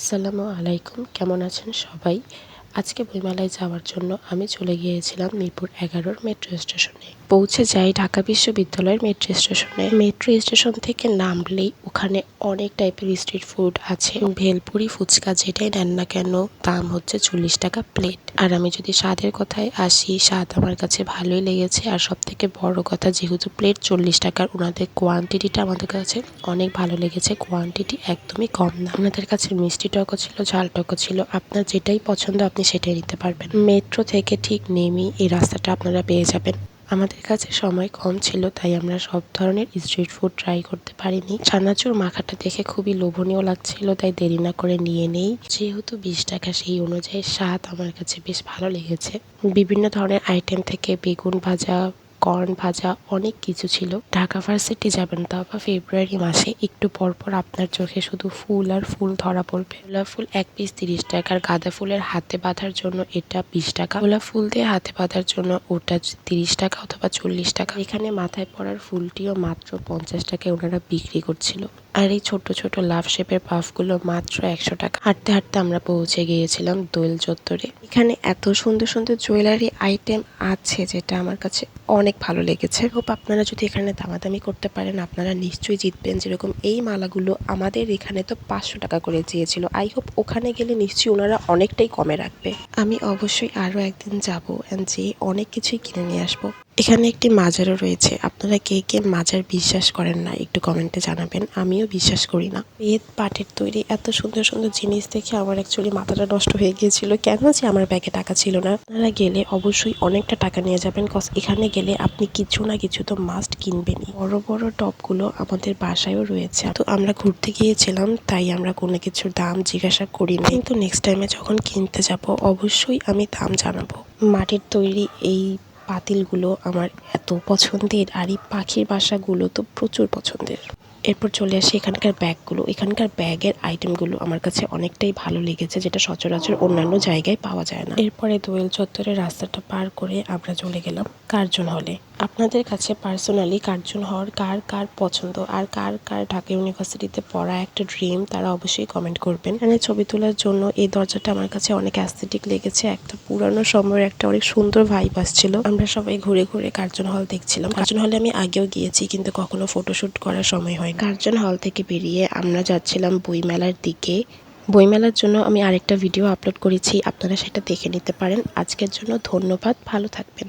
আসসালামু আলাইকুম। কেমন আছেন সবাই? আজকে বইমেলায় যাওয়ার জন্য আমি চলে গিয়েছিলাম মিরপুর এগারোর মেট্রো স্টেশনে। পৌঁছে যাই ঢাকা বিশ্ববিদ্যালয়ের মেট্রো স্টেশনে মেট্রো স্টেশন থেকে নামলেই ওখানে অনেক টাইপের স্ট্রিট ফুড আছে। ভেলপুরি ফুচকা যেটাই নেন না কেন, দাম হচ্ছে চল্লিশ টাকা প্লেট আর আমি যদি স্বাদের কথায় আসি, স্বাদ আমার কাছে ভালোই লেগেছে। আর সব থেকে বড় কথা, যেহেতু প্লেট চল্লিশ টাকার, ওনাদের কোয়ান্টিটিটা আমাদের কাছে অনেক ভালো লেগেছে। কোয়ান্টিটি একদমই কম না। আপনাদের কাছে মিষ্টি টকও ছিল, ঝাল টকও ছিল। আপনার যেটাই পছন্দ, আপনি সেটাই নিতে পারবেন। মেট্রো থেকে ঠিক নেমেই এই রাস্তাটা আপনারা পেয়ে যাবেন। আমাদের কাছে সময় কম ছিল, তাই আমরা সব ধরনের স্ট্রিট ফুড ট্রাই করতে পারিনি। চানাচুর মাখাটা দেখে খুবই লোভনীয় লাগছিল, তাই দেরি না করে নিয়ে নেই। যেহেতু বিশ টাকা, সেই অনুযায়ী স্বাদ আমার কাছে বেশ ভালো লেগেছে। বিভিন্ন ধরনের আইটেম থেকে বেগুন ভাজা কর্ন ভাজা অনেক কিছু ছিল। ঢাকা ভার্সিটি যাবেন তা বা ফেব্রুয়ারি মাসে একটু পরপর পর আপনার চোখে শুধু ফুল আর ফুল ধরা পড়বে। গোলাপ ফুল এক পিস তিরিশ টাকা আর গাঁদা ফুলের হাতে বাঁধার জন্য এটা বিশ টাকা। গোলাপ ফুল দিয়ে হাতে বাঁধার জন্য ওটা তিরিশ টাকা অথবা চল্লিশ টাকা। এখানে মাথায় পড়ার ফুলটিও মাত্র পঞ্চাশ টাকায় ওনারা বিক্রি করছিল। আর এই ছোট ছোট লাভ শেপের পাফগুলো মাত্র একশো টাকা। হাঁটতে হাঁটতে আমরা পৌঁছে গিয়েছিলাম দোয়েল চত্বরে। এখানে এত সুন্দর সুন্দর জুয়েলারি আইটেম আছে যেটা আমার কাছে অনেক ভালো লেগেছে। হোপ আপনারা যদি এখানে দামাদামি করতে পারেন, আপনারা নিশ্চয়ই জিতবেন। যেরকম এই মালাগুলো আমাদের এখানে তো পাঁচশো টাকা করে চেয়েছিল। আই হোপ ওখানে গেলে নিশ্চয়ই ওনারা অনেকটাই কমে রাখবে। আমি অবশ্যই আরও একদিন যাব অ্যান্ড যেয়ে অনেক কিছুই কিনে নিয়ে আসব। এখানে একটি মাজারও রয়েছে। আপনারা কে কে মাজার বিশ্বাস করেন না, একটু কমেন্টে জানাবেন। আমিও বিশ্বাস করি না। বেদ পাটের তৈরি এত সুন্দর সুন্দর জিনিস দেখে আমার অ্যাকচুয়ালি মাথাটা নষ্ট হয়ে গিয়েছিল। কেন যে আমার ব্যাগে টাকা ছিল না? আপনারা গেলে অবশ্যই অনেকটা টাকা নিয়ে যাবেন কজ এখানে গেলে আপনি কিছু না কিছু তো মাস্ট কিনবেনই। বড় বড় টপগুলো আমাদের বাসায়ও রয়েছে। তো আমরা ঘুরতে গিয়েছিলাম, তাই আমরা কোনো কিছুর দাম জিজ্ঞাসা করিনি কিন্তু নেক্সট টাইমে যখন কিনতে যাব, অবশ্যই আমি দাম জানাব। মাটির তৈরি এই পাতিলগুলো আমার এত পছন্দের আর এই পাখির বাসাগুলো তো প্রচুর পছন্দের। এরপর চলে আসি এখানকার ব্যাগগুলো। এখানকার ব্যাগের আইটেমগুলো আমার কাছে অনেকটাই ভালো লেগেছে, যেটা সচরাচর অন্যান্য জায়গায় পাওয়া যায় না। এরপরে দোয়েল চত্বরের রাস্তাটা পার করে আমরা চলে গেলাম কার্জন হলে আপনাদের কাছে পার্সোনালি কার্জন হওয়ার কার কার পছন্দ? আর কার কার ঢাকা ইউনিভার্সিটিতে পড়া একটা ড্রিম তারা অবশ্যই কমেন্ট করবেন। এখানে ছবি তোলার জন্য এই দরজাটা আমার কাছে অনেক অ্যাস্থেটিক লেগেছে। একটা পুরানো সময়ের একটা অনেক সুন্দর ভাইব আসছিল। আমরা সবাই ঘুরে ঘুরে কার্জন হল দেখছিলাম। কার্জন হলে আমি আগেও গিয়েছি, কিন্তু কখনো ফটোশুট করার সময় হয় কার্জন হল থেকে বেরিয়ে আমরা যাচ্ছিলাম বইমেলার দিকে। বইমেলার জন্য আমি আরেকটা ভিডিও আপলোড করেছি। আপনারা সেটা দেখে নিতে পারেন। আজকের জন্য ধন্যবাদ। ভালো থাকবেন।